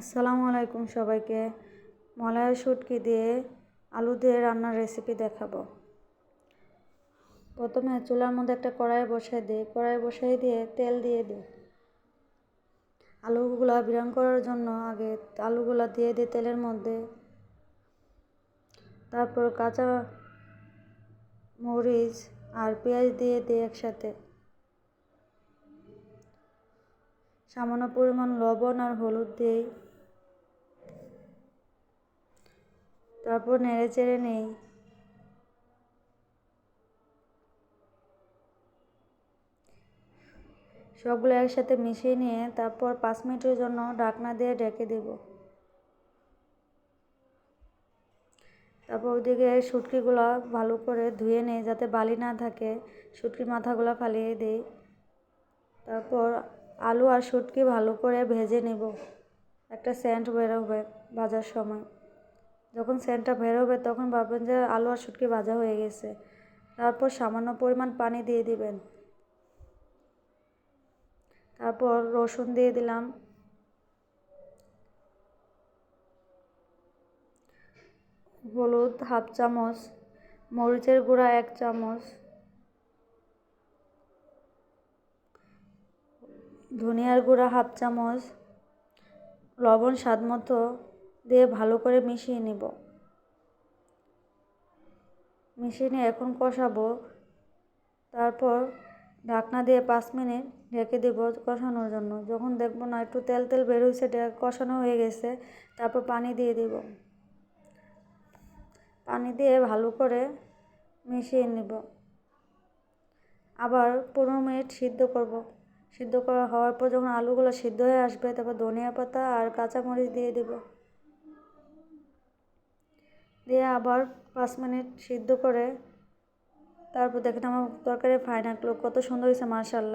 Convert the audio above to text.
আসসালামু আলাইকুম সবাইকে। মলায়া শুটকি দিয়ে আলু দিয়ে রান্নার রেসিপি দেখাবো। প্রথমে চুলার মধ্যে একটা কড়াই বসাই দিই। কড়াই বসাই দিয়ে তেল দিয়ে দিই। আলুগুলা বিরাম করার জন্য আগে আলুগুলা দিয়ে দিই তেলের মধ্যে। তারপর কাঁচা মরিচ আর পেঁয়াজ দিয়ে দিই একসাথে। সামান্য পরিমাণ লবণ আর হলুদ দিই তারপর নেড়ে চেড়ে নেই। সবগুলো একসাথে মিশিয়ে নিয়ে তারপর পাঁচ মিনিটের জন্য ঢাকনা দিয়ে ঢেকে দেব। তারপর ওইদিকে শুটকিগুলো ভালো করে ধুয়ে নেই যাতে বালি না থাকে। শুটকির মাথাগুলো ফালিয়ে দিই। তারপর আলু আর শুটকি ভালো করে ভেজে নেব। একটা সেন্ট বেরোবে ভাজার সময়। যখন সেন্টটা বেরোবে, তখন ভাববেন যে আলু আর শুটকি ভাজা হয়ে গেছে। তারপর সামান্য পরিমাণ পানি দিয়ে দিবেন। তারপর রসুন দিয়ে দিলাম। হলুদ হাফ চামচ, মরিচের গুঁড়া এক চামচ। ধনিয়ার গুঁড়া হাফ চামচ, লবণ স্বাদ মতো দিয়ে ভালো করে মিশিয়ে নিব। মিশিয়ে নিয়ে এখন কষাবো। তারপর ঢাকনা দিয়ে পাঁচ মিনিট ঢেকে দেবো কষানোর জন্য। যখন দেখব না একটু তেল তেল বের হয়েছে কষানো হয়ে গেছে, তারপর পানি দিয়ে দেব। পানি দিয়ে ভালো করে মিশিয়ে নিব। আবার পনেরো মিনিট সিদ্ধ করব। সিদ্ধ করা হওয়ার পর যখন আলুগুলো সিদ্ধ হয়ে আসবে, তারপর ধনিয়া পাতা আর কাঁচামরিচ দিয়ে দেব। দিয়ে আবার পাঁচ মিনিট সিদ্ধ করে, তারপর দেখেন আমার তরকারি ফাইনাল কত সুন্দর হয়েছে মার্শাল্লাহ